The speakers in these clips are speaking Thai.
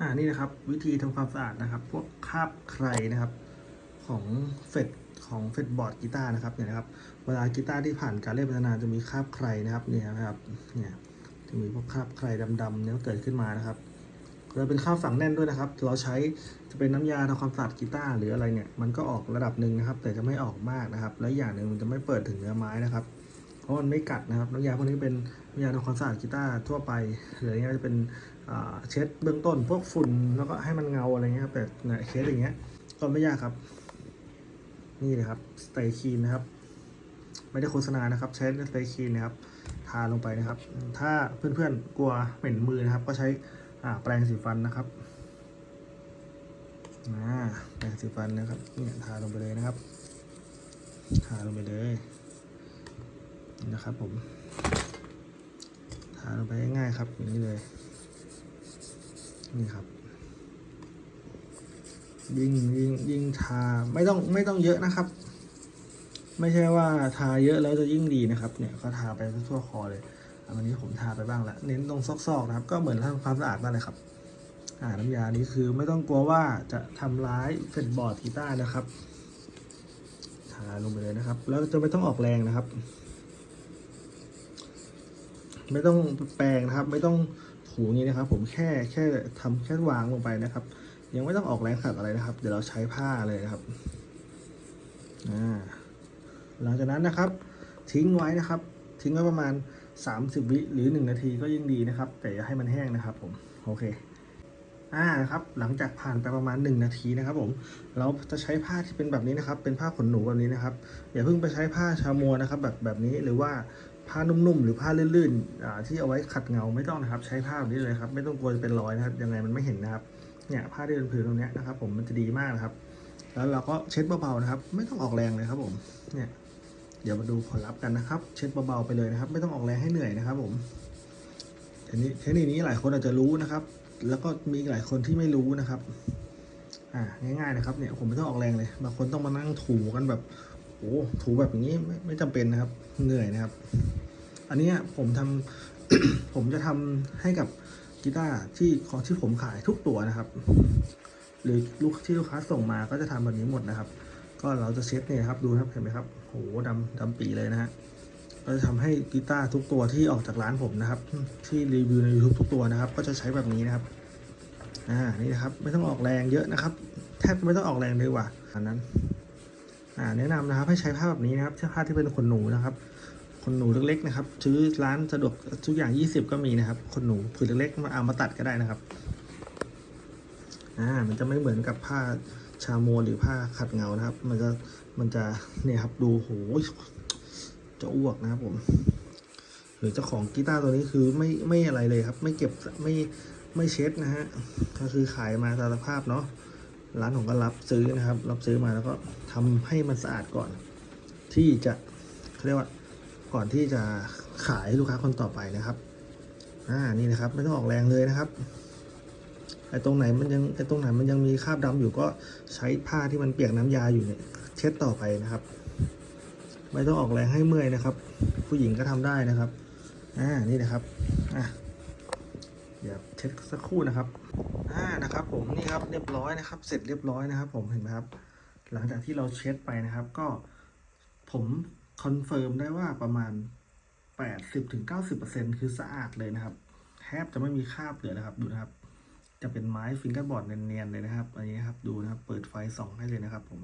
อ่านี่นะครับ วิธีทำความสะอาดนะครับ พวกคราบใครนะครับ ของเฟดของเฟดบอร์ดกีตาร์นะครับเนี่ยนะครับ เวลากีตาร์ที่ผ่านการเล่นพัฒนาจะมีคราบใครนะครับเนี่ยนะครับเนี่ยจะมีพวกคราบใครดำๆเนี่ยเกิดขึ้นมานะครับเราเป็นคราบฝังแน่นด้วยนะครับ เราใช้จะเป็นน้ำยาทำความสะอาดกีตาร์หรืออะไรเนี่ย มันก็ออกระดับหนึ่งนะครับ แต่จะไม่ออกมากนะครับ และอย่างหนึ่งมันจะไม่เปิดถึงเนื้อไม้นะครับ เพราะมันไม่กัดนะครับ น้ำยาพวกนี้เป็นน้ำยาทำความสะอาดกีตาร์ทั่วไปหรืออย่างเงี้ยจะเป็น เช็ดเบื้องต้นพวกฝุ่นแล้วก็ให้มันเงาอะไรเงี้ยครับแต่เนี่ยเคสอย่างเงี้ยก็ไม่ยากครับ นี่เลยครับสเตย์ครีมนะครับ ไม่ได้โฆษณานะครับ ใช้สเตย์ครีมนะครับทาลงไปนะครับ ถ้าเพื่อนๆกลัวเหม็นมือนะครับ ก็ใช้แปรงสีฟันนะครับแปรงสีฟันนะครับเนี่ยทาลงไปเลยนะครับทาลงไปเลยนะครับผมทาลงไปง่ายๆครับอย่างนี้เลย นี่ครับ ยิ่งยิ่งยิ่งทาไม่ต้องไม่ต้องเยอะนะครับ ไม่ใช่ว่าทาเยอะแล้วจะยิ่งดีนะครับ เนี่ยก็ทาไปทั่วคอเลยอันนี้ผมทาไปบ้างและเน้นตรงซอกๆนะครับ ก็เหมือนทำความสะอาดนั่นแหละครับอ่าน้ำยานี้คือไม่ต้องกลัวว่าจะทำร้ายเฟดบอร์ดกีตาร์นะครับทาลงไปเลยนะครับ แล้วจะไม่ต้องออกแรงนะครับ ไม่ต้องแปรงนะครับ ไม่ต้อง ถูงนี้นะครับ ผมแค่แค่ทำแค่วางลงไปนะครับ ยังไม่ต้องออกแรงขัดอะไรนะครับ เดี๋ยวเราใช้ผ้าเลยนะครับหลังจากนั้นนะครับ ทิ้งไว้นะครับ ทิ้งไว้ประมาณ 30 วิหรือ 1 นาทีก็ยิ่งดีนะครับ แต่อย่าให้มันแห้งนะครับผมโอเคอ่านะครับหลังจากผ่านไปประมาณ 1 นาทีนะครับผมเราจะใช้ผ้าที่เป็นแบบนี้นะครับ เป็นผ้าขนหนูแบบนี้นะครับอย่าเพิ่งไปใช้ผ้าชามัวนะครับ แบบแบบนี้หรือว่า ผ้านุ่มๆ หรือผ้าลื่นๆที่เอาไว้ขัดเงาไม่ต้องนะครับ ใช้ผ้าแบบนี้เลยครับ ไม่ต้องกลัวจะเป็นรอยนะครับ ยังไงมันไม่เห็นนะครับ เนี่ยผ้าที่เป็นผืนตรงนี้นะครับ ผมมันจะดีมากนะครับ แล้วเราก็เช็ดเบาๆนะครับ ไม่ต้องออกแรงเลยครับผม เนี่ย เดี๋ยวมาดูผลลัพธ์กันนะครับ เช็ดเบาๆไปเลยนะครับ ไม่ต้องออกแรงให้เหนื่อยนะครับ ผมทีนี้เทคนิคนี้หลายคนอาจจะรู้นะครับ แล้วก็มีหลายคนที่ไม่รู้นะครับ อ่าง่ายๆนะครับ เนี่ยผมไม่ต้องออกแรงเลย บางคนต้องมานั่งถูกันแบบ โอ้ถูแบบอย่างนี้ไม่ไม่จำเป็นนะครับ เหนื่อยนะครับ อันนี้ผมทำผมจะทำให้กับกีตาร์ที่ของที่ผมขายทุกตัวนะครับ หรือลูกที่ลูกค้าส่งมาก็จะทำแบบนี้หมดนะครับ ก็เราจะเช็ดเนี่ยครับดูครับเห็นไหมครับโหดำดำปีเลยนะฮะก็จะทำให้กีตาร์ทุกตัวที่ออกจากร้านผมนะครับ ที่รีวิวใน YouTube ทุกตัวนะครับ ก็จะใช้แบบนี้นะครับอ่านี่นะครับ ไม่ต้องออกแรงเยอะนะครับ แทบไม่ต้องออกแรงเลยว่ะอันนั้น อ่าแนะนำนะครับให้ใช้ผ้าแบบนี้นะครับเสื้อผ้าที่เป็นขนหนูนะครับขนหนูเล็กๆนะครับซื้อร้านสะดวกทุกอย่าง 20 ก็มีนะครับขนหนูผืนเล็กๆมาเอามาตัดก็ได้นะครับอ่ามันจะไม่เหมือนกับผ้าชาโมหรือผ้าขัดเงานะครับ มันจะมันจะเนี่ยครับดูโหจะอ้วกนะครับผม หรือเจ้าของกีตาร์ตัวนี้คือไม่ไม่อะไรเลยครับ ไม่เก็บไม่ไม่เช็ดนะฮะก็คือขายมาตามสภาพเนาะ ร้านผมก็รับซื้อนะครับ รับซื้อมาแล้วก็ทำให้มันสะอาดก่อน ที่จะเขาเรียกว่าก่อนที่จะขายให้ลูกค้าคนต่อไปนะครับ อ่า นี่นะครับ ไม่ต้องออกแรงเลยนะครับ ไอ้ตรงไหนมันยังไอ้ตรงไหนมันยังมีคราบดำอยู่ก็ใช้ผ้าที่มันเปียกน้ำยาอยู่เนี่ยเช็ดต่อไปนะครับ ไม่ต้องออกแรงให้เมื่อยนะครับ ผู้หญิงก็ทำได้นะครับ อ่า นี่นะครับ อะเดี๋ยวเช็ดสักครู่นะครับ อ่านะครับผมนี่ครับเรียบร้อยนะครับ เสร็จเรียบร้อยนะครับ ผมเห็นไหมครับ หลังจากที่เราเช็ดไปนะครับ ก็ผมคอนเฟิร์มได้ว่าประมาณ 80-90%คือสะอาดเลยนะครับแทบจะไม่มีคราบเหลือนะครับดูนะครับ จะเป็นไม้ฟิงเกอร์บอร์ดเนียนๆเลยนะครับ อันนี้ครับดูนะครับ เปิดไฟส่องให้เลยนะครับ ผม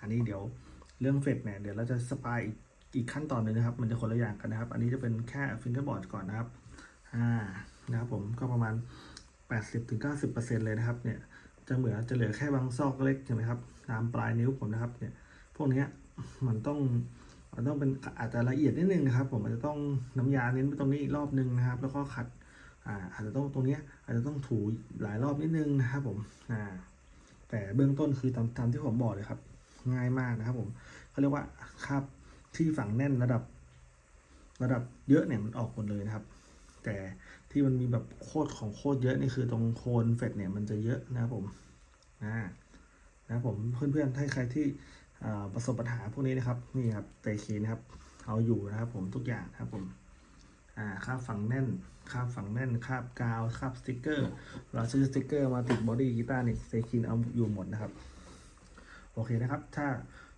อันนี้เดี๋ยวเรื่องเฟดเนี่ยเดี๋ยวเราจะสปายอีกอีกขั้นตอนหนึ่งนะครับ มันจะคนละอย่างกันนะครับ อันนี้จะเป็นแค่ฟิงเกอร์บอร์ดก่อนนะครับ อ่านะครับผมก็ประมาณ 80-90%เลยนะครับเนี่ยจะเหมือนจะเหลือแค่บางซอกเล็กใช่ไหมครับตามปลายนิ้วผมนะครับเนี่ยพวกนี้มันต้องมันต้องเป็นอาจจะละเอียดนิดนึงนะครับ ผมอาจจะต้องน้ำยาเน้นไปตรงนี้อีกรอบนึงนะครับ แล้วก็ขัดอ่าอาจจะต้องตรงนี้อาจจะต้องถูหลายรอบนิดนึงนะครับผมอ่าแต่เบื้องต้นคือตามตามที่ผมบอกเลยครับ ง่ายมากนะครับ ผมเขาเรียกว่าคราบที่ฝังแน่นระดับ ระดับเยอะเนี่ยมันออกหมดเลยนะครับ แต่ ที่มันมีแบบโคตรของโคตรเยอะนี่คือตรงโคนเฟดเนี่ยมันจะเยอะนะครับผมอ่านะครับผมเพื่อนๆถ้าใครที่ประสบปัญหาพวกนี้นะครับนี่ครับเตคีนะครับเอาอยู่นะครับผมทุกอย่างนะครับผมอ่าคาบฝังแน่นคาบฝังแน่นคาบกาวคาบสติกเกอร์ เราซื้อสติกเกอร์มาติดบอดี้กีตาร์นี่เซคินเอาอยู่หมดนะครับโอเคนะครับ ถ้า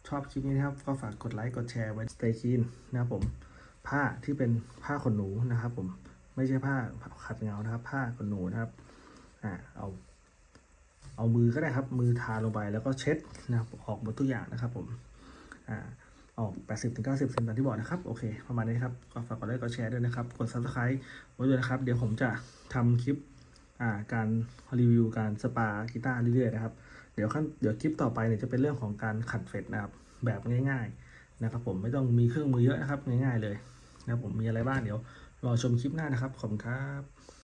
ชอบคลิปนี้นะครับ ก็ฝากกดไลค์กดแชร์ไว้สเตคินนะครับผมผ้าที่เป็นผ้าขนหนูนะครับผม ไม่ใช่ผ้าขัดเงานะครับ ผ้าขนหนูนะครับอ่าเอา เอามือก็ได้ครับ มือทาลงไปแล้วก็เช็ดนะครับ ออกหมดทุกอย่างนะครับ ผมอ่าออก 80-90%ตามที่บอกนะครับ โอเค ประมาณนี้ครับ ก็ฝากกดไลค์ กดแชร์ด้วยนะครับ กด subscribe ไว้ด้วยนะครับ เดี๋ยวผมจะทำคลิปอ่าการรีวิวการสปากีตาร์เรื่อยๆนะครับ เดี๋ยวขั้นเดี๋ยวคลิปต่อไปเนี่ยจะเป็นเรื่องของการขัดเฟดนะครับ แบบง่าย ๆ นะครับ ผมไม่ต้องมีเครื่องมือเยอะนะครับ ง่าย ๆ เลยนะครับผมมีอะไรบ้างเดี๋ยว รอชมคลิปหน้านะครับ ขอบคุณครับ